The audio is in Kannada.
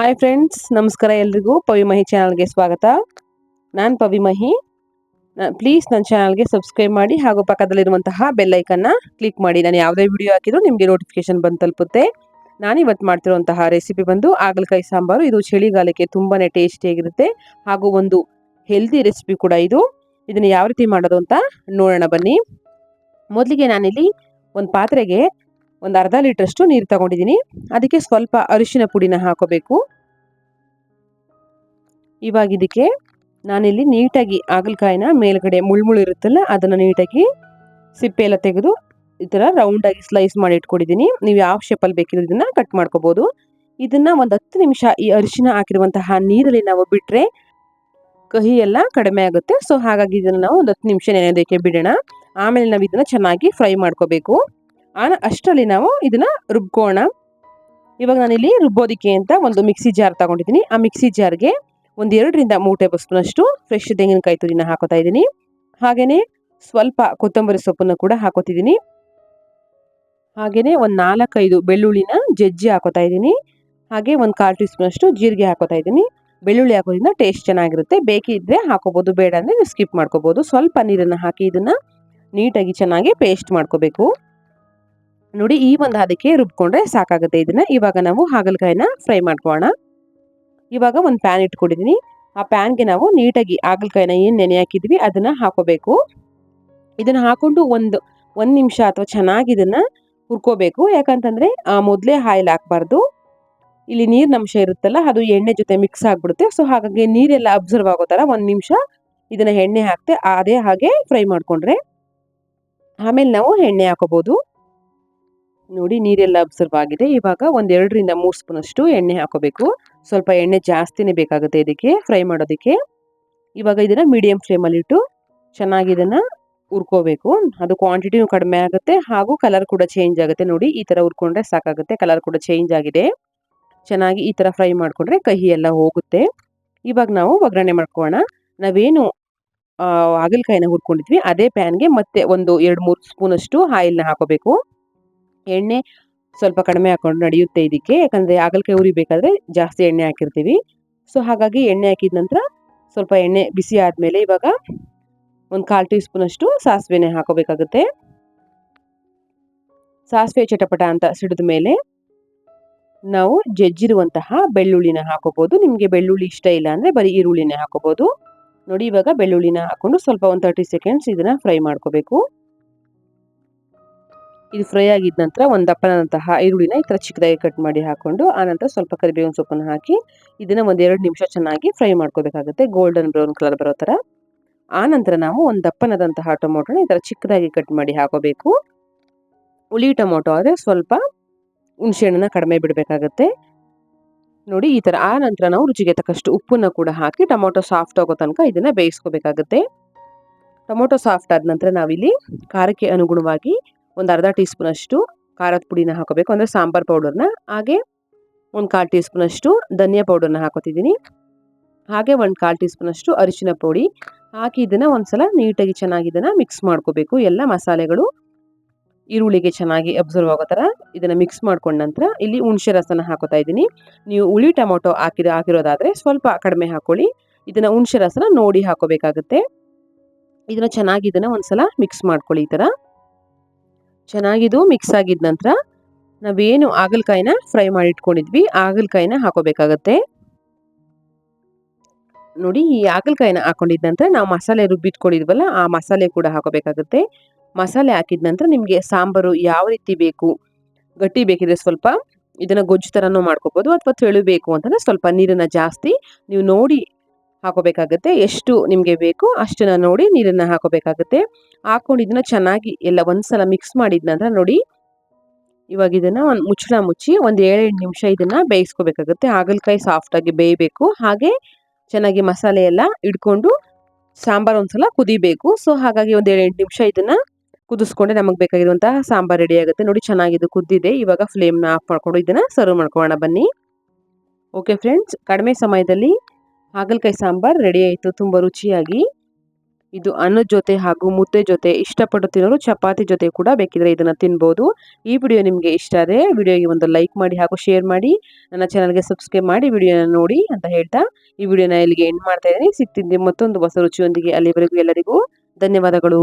ಹಾಯ್ ಫ್ರೆಂಡ್ಸ್ ನಮಸ್ಕಾರ ಎಲ್ರಿಗೂ. ಪವಿ ಮಹಿ ಚಾನಲ್ಗೆ ಸ್ವಾಗತ. ನಾನು ಪವಿ ಮಹಿ. ಪ್ಲೀಸ್ ನನ್ನ ಚಾನಲ್ಗೆ ಸಬ್ಸ್ಕ್ರೈಬ್ ಮಾಡಿ ಹಾಗೂ ಪಕ್ಕದಲ್ಲಿರುವಂತಹ ಬೆಲ್ಲೈಕನ್ನ ಕ್ಲಿಕ್ ಮಾಡಿ. ನಾನು ಯಾವುದೇ ವಿಡಿಯೋ ಹಾಕಿದ್ರು ನಿಮಗೆ ನೋಟಿಫಿಕೇಶನ್ ಬಂದು ತಲುಪುತ್ತೆ. ನಾನು ಇವತ್ತು ಮಾಡ್ತಿರುವಂತಹ ರೆಸಿಪಿ ಬಂದು ಆಗಲಕಾಯಿ ಸಾಂಬಾರು. ಇದು ಚಳಿಗಾಲಕ್ಕೆ ತುಂಬಾ ಟೇಸ್ಟಿಯಾಗಿರುತ್ತೆ ಹಾಗೂ ಒಂದು ಹೆಲ್ದಿ ರೆಸಿಪಿ ಕೂಡ ಇದು. ಇದನ್ನು ಯಾವ ರೀತಿ ಮಾಡೋದು ಅಂತ ನೋಡೋಣ ಬನ್ನಿ. ಮೊದಲಿಗೆ ನಾನಿಲ್ಲಿ ಒಂದು ಪಾತ್ರೆಗೆ ಒಂದು ಅರ್ಧ ಲೀಟ್ರಷ್ಟು ನೀರು ತಗೊಂಡಿದ್ದೀನಿ. ಅದಕ್ಕೆ ಸ್ವಲ್ಪ ಅರಿಶಿನ ಪುಡಿನ ಹಾಕೋಬೇಕು. ಇವಾಗ ಇದಕ್ಕೆ ನಾನಿಲ್ಲಿ ನೀಟಾಗಿ ಹಾಗಲಕಾಯಿನ ಮೇಲ್ಗಡೆ ಮುಳ್ಮುಳು ಇರುತ್ತಲ್ಲ, ಅದನ್ನು ನೀಟಾಗಿ ಸಿಪ್ಪೆ ಎಲ್ಲ ತೆಗೆದು ಈ ಥರ ರೌಂಡಾಗಿ ಸ್ಲೈಸ್ ಮಾಡಿ ಇಟ್ಕೊಂಡಿದ್ದೀನಿ. ನೀವು ಯಾವ ಶೇಪಲ್ಲಿ ಬೇಕಿದ್ರೆ ಇದನ್ನು ಕಟ್ ಮಾಡ್ಕೋಬೋದು. ಇದನ್ನು ಒಂದು ಹತ್ತು ನಿಮಿಷ ಈ ಅರಿಶಿನ ಹಾಕಿರುವಂತಹ ನೀರಲ್ಲಿ ನಾವು ಬಿಟ್ಟರೆ ಕಹಿ ಎಲ್ಲ ಕಡಿಮೆ ಆಗುತ್ತೆ. ಸೊ ಹಾಗಾಗಿ ಇದನ್ನು ನಾವು ಒಂದು ಹತ್ತು ನಿಮಿಷ ನೆನೆಯೋದಕ್ಕೆ ಬಿಡೋಣ. ಆಮೇಲೆ ನಾವು ಇದನ್ನು ಚೆನ್ನಾಗಿ ಫ್ರೈ ಮಾಡ್ಕೋಬೇಕು. ಅಷ್ಟರಲ್ಲಿ ನಾವು ಇದನ್ನ ರುಬ್ಕೋಣ. ಇವಾಗ ನಾನಿಲ್ಲಿ ರುಬ್ಬೋದಿಕ್ಕೆ ಅಂತ ಒಂದು ಮಿಕ್ಸಿ ಜಾರ್ ತಗೊಂಡಿದ್ದೀನಿ. ಆ ಮಿಕ್ಸಿ ಜಾರ್ಗೆ ಒಂದು ಎರಡರಿಂದ ಮೂರು ಟೇಬಲ್ ಸ್ಪೂನ್ ಅಷ್ಟು ಫ್ರೆಶ್ ತೆಂಗಿನಕಾಯಿ ತುರಿನ ಹಾಕೋತಾ ಇದ್ದೀನಿ. ಹಾಗೆಯೇ ಸ್ವಲ್ಪ ಕೊತ್ತಂಬರಿ ಸೊಪ್ಪನ್ನು ಕೂಡ ಹಾಕೋತಿದ್ದೀನಿ. ಹಾಗೆಯೇ ಒಂದು ನಾಲ್ಕೈದು ಬೆಳ್ಳುಳ್ಳಿನ ಜಜ್ಜಿ ಹಾಕೋತಾ ಇದ್ದೀನಿ. ಹಾಗೆ ಒಂದು ಕಾಲು ಟೀ ಸ್ಪೂನ್ ಅಷ್ಟು ಜೀರಿಗೆ ಹಾಕೋತಾ ಇದ್ದೀನಿ. ಬೆಳ್ಳುಳ್ಳಿ ಹಾಕೋದ್ರಿಂದ ಟೇಸ್ಟ್ ಚೆನ್ನಾಗಿರುತ್ತೆ. ಬೇಕಿದ್ರೆ ಹಾಕೋಬೋದು, ಬೇಡ ಅಂದರೆ ಸ್ಕಿಪ್ ಮಾಡ್ಕೋಬೋದು. ಸ್ವಲ್ಪ ನೀರನ್ನು ಹಾಕಿ ಇದನ್ನು ನೀಟಾಗಿ ಚೆನ್ನಾಗಿ ಪೇಸ್ಟ್ ಮಾಡ್ಕೋಬೇಕು. ನೋಡಿ ಈ ಒಂದು ಹದಕ್ಕೆ ರುಬ್ಕೊಂಡ್ರೆ ಸಾಕಾಗುತ್ತೆ. ಇದನ್ನ ಇವಾಗ ನಾವು ಹಾಗಲಕಾಯಿನ ಫ್ರೈ ಮಾಡ್ಕೋಣ ಇವಾಗ ಒಂದು ಪ್ಯಾನ್ ಇಟ್ಕೊಂಡಿದ್ದೀನಿ ಆ ಪ್ಯಾನ್ಗೆ ನಾವು ನೀಟಾಗಿ ಹಾಗಲಕಾಯಿನ ಏನು ನೆನೆ ಹಾಕಿದ್ವಿ ಅದನ್ನ ಹಾಕೋಬೇಕು. ಇದನ್ನ ಹಾಕೊಂಡು ಒಂದು ಒಂದು ನಿಮಿಷ ಅಥವಾ ಚೆನ್ನಾಗಿ ಇದನ್ನ ಹುರ್ಕೋಬೇಕು. ಯಾಕಂತಂದ್ರೆ, ಆ ಮೊದಲೇ ಆಯಿಲ್ ಹಾಕ್ಬಾರ್ದು. ಇಲ್ಲಿ ನೀರಿನ ಅಂಶ ಇರುತ್ತಲ್ಲ, ಅದು ಎಣ್ಣೆ ಜೊತೆ ಮಿಕ್ಸ್ ಆಗ್ಬಿಡುತ್ತೆ. ಸೊ ಹಾಗಾಗಿ ನೀರೆಲ್ಲ ಅಬ್ಸರ್ವ್ ಆಗೋ ಥರ ಒಂದು ನಿಮಿಷ ಇದನ್ನ ಎಣ್ಣೆ ಹಾಕ್ತೆ, ಅದೇ ಹಾಗೆ ಫ್ರೈ ಮಾಡ್ಕೊಂಡ್ರೆ. ಆಮೇಲೆ ನಾವು ಎಣ್ಣೆ ಹಾಕೋಬಹುದು ನೋಡಿ ನೀರೆಲ್ಲ ಅಬ್ಸರ್ವ್ ಆಗಿದೆ. ಇವಾಗ ಒಂದೆರಡರಿಂದ ಮೂರು ಸ್ಪೂನ್ ಅಷ್ಟು ಎಣ್ಣೆ ಹಾಕೋಬೇಕು. ಸ್ವಲ್ಪ ಎಣ್ಣೆ ಜಾಸ್ತಿನೇ ಬೇಕಾಗುತ್ತೆ ಇದಕ್ಕೆ ಫ್ರೈ ಮಾಡೋದಕ್ಕೆ. ಇವಾಗ ಇದನ್ನ ಮೀಡಿಯಂ ಫ್ಲೇಮಲ್ಲಿಟ್ಟು ಚೆನ್ನಾಗಿ ಇದನ್ನ ಹುರ್ಕೋಬೇಕು. ಅದು ಕ್ವಾಂಟಿಟಿನೂ ಕಡಿಮೆ ಆಗುತ್ತೆ ಹಾಗೂ ಕಲರ್ ಕೂಡ ಚೇಂಜ್ ಆಗುತ್ತೆ. ನೋಡಿ ಈ ಥರ ಹುರ್ಕೊಂಡ್ರೆ ಸಾಕಾಗುತ್ತೆ. ಕಲರ್ ಕೂಡ ಚೇಂಜ್ ಆಗಿದೆ. ಚೆನ್ನಾಗಿ ಈ ಥರ ಫ್ರೈ ಮಾಡಿಕೊಂಡ್ರೆ ಕಹಿ ಎಲ್ಲ ಹೋಗುತ್ತೆ. ಇವಾಗ ನಾವು ಒಗ್ಗರಣೆ ಮಾಡ್ಕೋಣ. ನಾವೇನು ಹಾಗಲಕಾಯಿನ ಹುರ್ಕೊಂಡಿದ್ವಿ. ಅದೇ ಪ್ಯಾನ್ಗೆ ಮತ್ತೆ ಒಂದು ಎರಡು ಮೂರು ಸ್ಪೂನಷ್ಟು ಆಯಿಲ್ನ ಹಾಕೋಬೇಕು. ಎಣ್ಣೆ ಸ್ವಲ್ಪ ಕಡಿಮೆ ಹಾಕೊಂಡು ನಡೆಯುತ್ತೆ ಇದಕ್ಕೆ. ಯಾಕಂದರೆ ಹಾಗಲಕಾಯಿ ಉರಿಬೇಕಾದ್ರೆ ಜಾಸ್ತಿ ಎಣ್ಣೆ ಹಾಕಿರ್ತೀವಿ. ಸೊ, ಹಾಗಾಗಿ ಎಣ್ಣೆ ಹಾಕಿದ ನಂತರ ಸ್ವಲ್ಪ ಎಣ್ಣೆ ಬಿಸಿ ಆದಮೇಲೆ ಇವಾಗ ಒಂದು ಕಾಲು ಟೀ ಸ್ಪೂನಷ್ಟು ಸಾಸಿವೆನೆ ಹಾಕೋಬೇಕಾಗುತ್ತೆ. ಸಾಸಿವೆ ಚಟಪಟ ಅಂತ ಸಿಡಿದ ಮೇಲೆ ನಾವು ಜಜ್ಜಿರುವಂತಹ ಬೆಳ್ಳುಳ್ಳಿನ ಹಾಕೋಬೋದು. ನಿಮಗೆ ಬೆಳ್ಳುಳ್ಳಿ ಇಷ್ಟ ಇಲ್ಲ ಅಂದರೆ ಬರೀ ಈರುಳ್ಳಿನೇ ಹಾಕೋಬೋದು. ನೋಡಿ ಇವಾಗ ಬೆಳ್ಳುಳ್ಳಿನ ಹಾಕೊಂಡು ಸ್ವಲ್ಪ ಒಂದು ತರ್ಟಿ ಸೆಕೆಂಡ್ಸ್ ಇದನ್ನು ಫ್ರೈ ಮಾಡ್ಕೋಬೇಕು. ಇದು ಫ್ರೈ ಆಗಿದ ನಂತರ ಒಂದು ದಪ್ಪನಂತಹ ಈರುಳ್ಳಿನ ಈ ಥರ ಚಿಕ್ಕದಾಗಿ ಕಟ್ ಮಾಡಿ ಹಾಕೊಂಡು ಆನಂತರ ಸ್ವಲ್ಪ ಕರಿಬೇವಿನ ಸೊಪ್ಪನ್ನು ಹಾಕಿ, ಇದನ್ನು ಒಂದು ಎರಡು ನಿಮಿಷ ಚೆನ್ನಾಗಿ ಫ್ರೈ ಮಾಡ್ಕೋಬೇಕಾಗುತ್ತೆ. ಗೋಲ್ಡನ್ ಬ್ರೌನ್ ಕಲರ್ ಬರೋ ಥರ ಆನಂತರ ನಾವು ಒಂದು ದಪ್ಪನದಂತಹ ಟೊಮೊಟೊನ ಈ ಥರ ಚಿಕ್ಕದಾಗಿ ಕಟ್ ಮಾಡಿ ಹಾಕೋಬೇಕು. ಹುಳಿ ಟೊಮೊಟೊ ಆದರೆ ಸ್ವಲ್ಪ ಹುಣಸೆಹಣ್ಣನ್ನ ಕಡಿಮೆ ಬಿಡಬೇಕಾಗತ್ತೆ. ನೋಡಿ, ಈ ಥರ ಆ ನಂತರ ನಾವು ರುಚಿಗೆ ತಕ್ಕಷ್ಟು ಉಪ್ಪನ್ನು ಕೂಡ ಹಾಕಿ, ಟೊಮೊಟೊ ಸಾಫ್ಟ್ ಆಗೋ ತನಕ ಇದನ್ನು ಬೇಯಿಸ್ಕೋಬೇಕಾಗುತ್ತೆ. ಟೊಮೊಟೊ ಸಾಫ್ಟ್ ಆದ ನಂತರ ನಾವಿಲ್ಲಿ ಖಾರಕ್ಕೆ ಅನುಗುಣವಾಗಿ ಒಂದು ಅರ್ಧ ಟೀ ಸ್ಪೂನಷ್ಟು ಖಾರದ ಪುಡಿನ ಹಾಕೋಬೇಕು. ಅಂದರೆ ಸಾಂಬಾರ್ ಪೌಡರ್ನ. ಹಾಗೆ ಒಂದು ಕಾಲು ಟೀ ಸ್ಪೂನಷ್ಟು ಧನಿಯಾ ಪೌಡರ್ನ ಹಾಕೋತಿದ್ದೀನಿ. ಹಾಗೆ ಒಂದು ಕಾಲು ಟೀ ಸ್ಪೂನಷ್ಟು ಅರಿಶಿನ ಪುಡಿ. ಹಾಕಿ ಇದನ್ನು ಒಂದ್ಸಲ ನೀಟಾಗಿ ಚೆನ್ನಾಗಿ ಇದನ್ನು ಮಿಕ್ಸ್ ಮಾಡ್ಕೋಬೇಕು. ಎಲ್ಲ ಮಸಾಲೆಗಳು ಈರುಳ್ಳಿಗೆ ಚೆನ್ನಾಗಿ ಅಬ್ಸರ್ವ್ ಆಗೋ ಥರ ಇದನ್ನು ಮಿಕ್ಸ್ ಮಾಡ್ಕೊಂಡ ನಂತರ ಇಲ್ಲಿ ಹುಣಸೆ ರಸನ ಹಾಕೋತಾ ಇದ್ದೀನಿ. ನೀವು ಹುಳಿ ಟೊಮೊಟೊ ಹಾಕಿದ ಹಾಕಿರೋದಾದರೆ ಸ್ವಲ್ಪ ಕಡಿಮೆ ಹಾಕೊಳ್ಳಿ. ಇದನ್ನು ಹುಣಸೆ ರಸನ ನೋಡಿ ಹಾಕೋಬೇಕಾಗುತ್ತೆ. ಇದನ್ನು ಚೆನ್ನಾಗಿ ಇದನ್ನು ಒಂದ್ಸಲ ಮಿಕ್ಸ್ ಮಾಡ್ಕೊಳ್ಳಿ ಈ ಥರ ಚೆನ್ನಾಗಿದು ಮಿಕ್ಸ್ ಆಗಿದ ನಂತರ ನಾವೇನು ಆಗಲಕಾಯಿನ ಫ್ರೈ ಮಾಡಿ ಇಟ್ಕೊಂಡಿದ್ವಿ ಆಗಲಕಾಯಿನ ಹಾಕೋಬೇಕಾಗತ್ತೆ. ನೋಡಿ, ಈ ಆಗಲಕಾಯಿನ ಹಾಕೊಂಡಿದ ನಂತರ ನಾವು ಮಸಾಲೆ ರುಬ್ಬಿಟ್ಕೊಂಡಿದ್ವಲ್ಲ, ಆ ಮಸಾಲೆ ಕೂಡ ಹಾಕೋಬೇಕಾಗುತ್ತೆ. ಮಸಾಲೆ ಹಾಕಿದ ನಂತರ ನಿಮಗೆ ಸಾಂಬಾರು ಯಾವ ರೀತಿ ಬೇಕು, ಗಟ್ಟಿ ಬೇಕಿದ್ರೆ ಸ್ವಲ್ಪ ಇದನ್ನು ಗೊಜ್ಜು ಥರನೂ ಮಾಡ್ಕೋಬೋದು, ಅಥವಾ ತೆಳು ಬೇಕು ಅಂತಂದರೆ ಸ್ವಲ್ಪ ನೀರನ್ನು ಜಾಸ್ತಿ ನೀವು ನೋಡಿ ಹಾಕೋಬೇಕಾಗುತ್ತೆ. ಎಷ್ಟು ನಿಮಗೆ ಬೇಕು ಅಷ್ಟನ್ನು ನೋಡಿ ನೀರನ್ನು ಹಾಕೋಬೇಕಾಗುತ್ತೆ. ಹಾಕೊಂಡು ಇದನ್ನು ಚೆನ್ನಾಗಿ ಎಲ್ಲ ಒಂದ್ಸಲ ಮಿಕ್ಸ್ ಮಾಡಿದ ನಂತರ ನೋಡಿ ಇವಾಗ ಇದನ್ನು ಒಂದು ಮುಚ್ಚಳ ಮುಚ್ಚಿ ಒಂದು ಏಳೆಂಟು ನಿಮಿಷ ಇದನ್ನು ಬೇಯಿಸ್ಕೋಬೇಕಾಗುತ್ತೆ. ಹಾಗಲಕಾಯಿ ಸಾಫ್ಟಾಗಿ ಬೇಯಬೇಕು. ಹಾಗೆ ಚೆನ್ನಾಗಿ ಮಸಾಲೆ ಎಲ್ಲ ಇಡ್ಕೊಂಡು ಸಾಂಬಾರು ಒಂದ್ಸಲ ಕುದಿಬೇಕು. ಸೊ ಹಾಗಾಗಿ ಒಂದು ಏಳೆಂಟು ನಿಮಿಷ ಇದನ್ನು ಕುದಿಸ್ಕೊಂಡೆ ನಮಗೆ ಬೇಕಾಗಿರುವಂತಹ ಸಾಂಬಾರು ರೆಡಿ ಆಗುತ್ತೆ. ನೋಡಿ ಚೆನ್ನಾಗಿದ್ದು ಕುದ್ದಿದೆ. ಇವಾಗ ಫ್ಲೇಮ್ನ ಆಫ್ ಮಾಡಿಕೊಂಡು ಇದನ್ನು ಸರ್ವ್ ಮಾಡ್ಕೊಳ್ಳೋಣ ಬನ್ನಿ. ಓಕೆ ಫ್ರೆಂಡ್ಸ್ ಕಡಿಮೆ ಸಮಯದಲ್ಲಿ ಹಾಗಲಕಾಯಿ ಸಾಂಬಾರ್ ರೆಡಿ ಆಯಿತು, ತುಂಬ ರುಚಿಯಾಗಿ. ಇದು ಅನ್ನದ ಜೊತೆ ಹಾಗೂ ಮುದ್ದೆ ಜೊತೆ ಇಷ್ಟಪಟ್ಟು ತಿನ್ನೋರು ಚಪಾತಿ ಜೊತೆ ಕೂಡ ಬೇಕಿದ್ರೆ ಇದನ್ನು ತಿನ್ಬೋದು. ಈ ವಿಡಿಯೋ ನಿಮಗೆ ಇಷ್ಟ ಆದರೆ ವಿಡಿಯೋಗೆ ಒಂದು ಲೈಕ್ ಮಾಡಿ ಹಾಗೂ ಶೇರ್ ಮಾಡಿ. ನನ್ನ ಚಾನಲ್ಗೆ ಸಬ್ಸ್ಕ್ರೈಬ್ ಮಾಡಿ ವಿಡಿಯೋನ ನೋಡಿ ಅಂತ ಹೇಳ್ತಾ ಈ ವಿಡಿಯೋನ ಇಲ್ಲಿಗೆ ಎಂಡ್ ಮಾಡ್ತಾ ಇದ್ದೀನಿ. ಸಿಗ್ತಿದ್ದೆ ಮತ್ತೊಂದು ಹೊಸ ರುಚಿಯೊಂದಿಗೆ ಅಲ್ಲಿವರೆಗೂ ಎಲ್ಲರಿಗೂ ಧನ್ಯವಾದಗಳು.